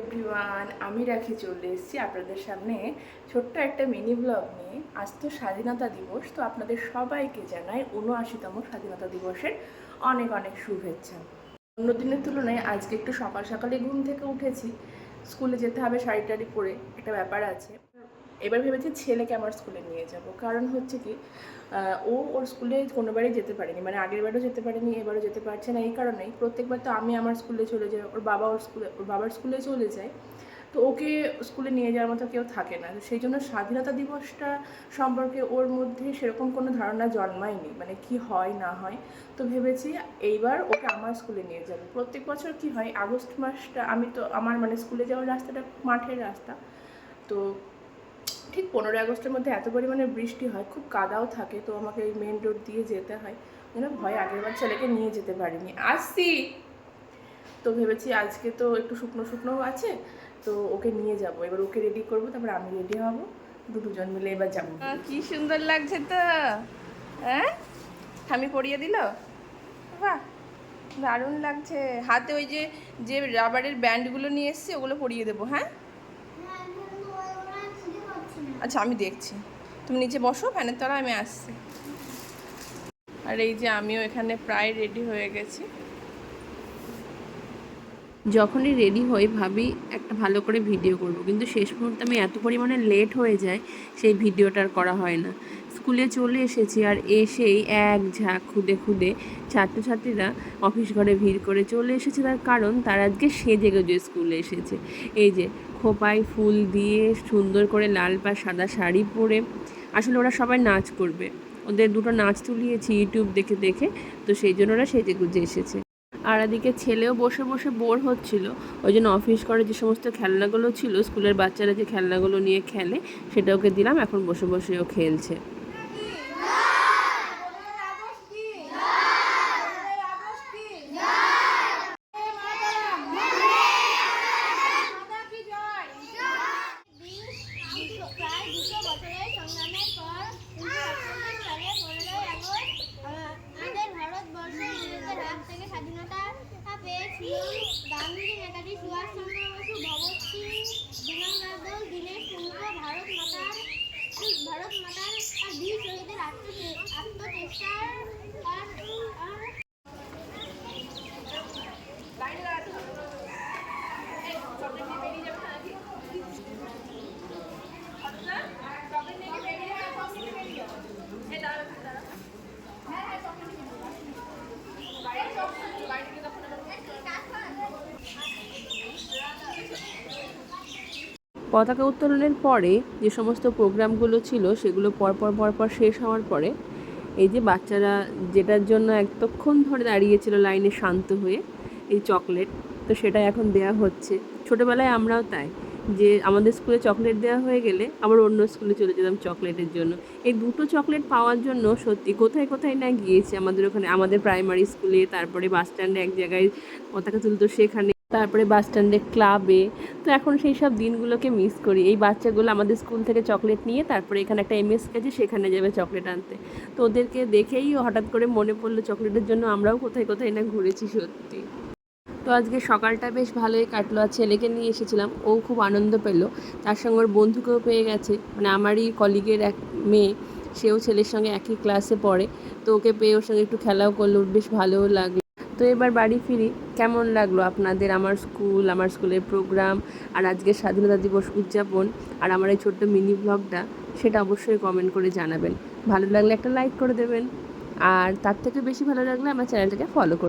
Everyone আমি রাখি চলে এসেছি আপনাদের সামনে ছোট্ট একটা মিনি ব্লগ নিয়ে। আজ তো স্বাধীনতা দিবস, তো আপনাদের সবাইকে জানাই উনআশিতম স্বাধীনতা দিবসের অনেক অনেক শুভেচ্ছা। অন্য দিনের তুলনায় আজকে একটু সকাল সকালে ঘুম থেকে উঠেছি। স্কুলে যেতে হবে শাড়ি টাড়ি পরে, একটা ব্যাপার আছে। এবার ভেবেছি ছেলেকে আমার স্কুলে নিয়ে যাব। কারণ হচ্ছে কি ও ওর স্কুলে কোনোবারই যেতে পারেনি। মানে আগের বারও যেতে পারেনি, এবারও যেতে পারছে না, এই কারণেই। প্রত্যেকবার তো আমি আমার স্কুলে চলে যাই, ওর বাবা ওর স্কুলে, ওর বাবার স্কুলে চলে যায়। তো ওকে স্কুলে নিয়ে যাওয়ার মতো কেউ থাকে না। সেই জন্য স্বাধীনতা দিবসটা সম্পর্কে ওর মধ্যে সেরকম কোনো ধারণা জন্মায়নি। মানে কি হয়, না হয়। তো ভেবেছি এইবার ওকে আমার স্কুলে নিয়ে যাব। প্রত্যেক বছর কি হয়, আগস্ট মাসটা আমি তো, আমার মানে স্কুলে যাওয়ার রাস্তাটা মাঠের রাস্তা। তো ঠিক পনেরোই আগস্টের মধ্যে এত পরিমাণে বৃষ্টি হয়, খুব কাদাও থাকে, তো আমাকে এই মেন রোড দিয়ে যেতে হয়। যেন ভয় আগেরবার ছেলেকে নিয়ে যেতে পারিনি। আসছি! তো ভেবেছি আজকে তো একটু শুকনো শুকনো আছে, তো ওকে নিয়ে যাব। এবার ওকে রেডি করব, তারপর আমি রেডি হব। দুজন মিলে এবার যাব। কি সুন্দর লাগছে তো! হ্যাঁ? আমি পরিয়ে দিল? বাহ! দারুণ লাগছে। হাতে ওই যে যে রাবারের ব্যান্ডগুলো নিয়ে এসছি, ওগুলো পরিয়ে দেবো হ্যাঁ? আচ্ছা আমি দেখছি। তুমি নিচে বসো, ফ্যানের তলা আমি আসছি। আর এই যে আমিও এখানে প্রায় রেডি হয়ে গেছি। যখনই রেডি হই ভাবি একটা ভালো করে ভিডিও করব, কিন্তু শেষ মুহূর্তে আমি এত পরিমাণে লেট হয়ে যায় সেই ভিডিওটার করা হয় না। স্কুলে চলে এসেছি আর এসেই এক ঝাঁক খুদে খুদে ছাত্রছাত্রীরা অফিস ঘরে ভিড় করে চলে এসেছে তার কারণ তারা আজকে সেজে গুজে স্কুলে এসেছে। এই যে খোপায় ফুল দিয়ে সুন্দর করে লাল পা সাদা শাড়ি পরে আসলে ওরা সবাই নাচ করবে। ওদের দুটো নাচ তুলিয়েছি ইউটিউব দেখে দেখে, তো সেই জন্য ওরা সেজে গুজে এসেছে। আর এদিকে ছেলেও বসে বসে বোর হচ্ছিল। ওই জন্য অফিস করে যে সমস্ত খেলনাগুলো ছিল, স্কুলের বাচ্চারা যে খেলনাগুলো নিয়ে খেলে সেটা ওকে দিলাম, এখন বসে বসে ও খেলছে প্রায় দুশো বছরের সংগ্রামের পর উনিশশো আটচল্লিশ সালে পনেরোই আগস্ট আহ, আমাদের ভারতবর্ষ ইংরেজদের হাত থেকে স্বাধীনতা গান্ধীজি নেতাজি সুভাষচন্দ্র বসু ভগৎ সিং চন্দ্র ভারত মাতার ভারত মাতার বীর শহীদের আত্মচেষ্টার আর আর পতাকা উত্তোলনের পরে যে সমস্ত প্রোগ্রামগুলো ছিল, সেগুলো পরপর পরপর শেষ হওয়ার পরে এই যে বাচ্চারা যেটার জন্য এতক্ষণ ধরে দাঁড়িয়েছিল লাইনে শান্ত হয়ে, এই চকলেট, তো সেটা এখন দেয়া হচ্ছে। ছোটোবেলায় আমরাও তাই, যে আমাদের স্কুলে চকলেট দেওয়া হয়ে গেলে আবার অন্য স্কুলে চলে যেতাম চকলেটের জন্য। এই দুটো চকলেট পাওয়ার জন্য সত্যি কোথায় কোথায় না গিয়েছি আমাদের ওখানে, আমাদের প্রাইমারি স্কুলে তারপরে বাস স্ট্যান্ডে এক জায়গায় পতাকা তুলতো, সেখানে তারপরে বাস স্ট্যান্ডে ক্লাবে তো এখন সেই সব দিনগুলোকে মিস করি। এই বাচ্চাগুলো আমাদের স্কুল থেকে চকলেট নিয়ে তারপরে এখানে একটা এমএস আছে সেখানে যাবে চকলেট আনতে। তো ওদেরকে দেখেই হঠাৎ করে মনে পড়ল চকলেটের জন্য আমরাও কোথায় কোথায় না ঘুরেছি সত্যি। তো আজকে সকালটা বেশ ভালোই কাটলো আর ছেলেকে নিয়ে এসেছিলাম। ও খুব আনন্দ পেল। তার সঙ্গে ওর বন্ধুকেও পেয়ে গেছে। মানে আমারই কলিগের এক মেয়ে, সেও ছেলের সঙ্গে একই ক্লাসে পড়ে। তো ওকে পেয়ে ওর সঙ্গে একটু খেলাও করল। বেশ ভালোও লাগল। তো এবার বাড়ি ফিরি। কেমন লাগল আপনাদের আমার স্কুল, আমার স্কুলের প্রোগ্রাম আর আজকে স্বাধীনতা দিবস উদযাপন আর আমার এই ছোট্ট মিনি ব্লগটা সেটা অবশ্যই কমেন্ট করে জানাবেন। ভালো লাগলে একটা লাইক করে দেবেন। আর তার থেকে বেশি ভালো লাগলে আমার চ্যানেলটাকে ফলো করুন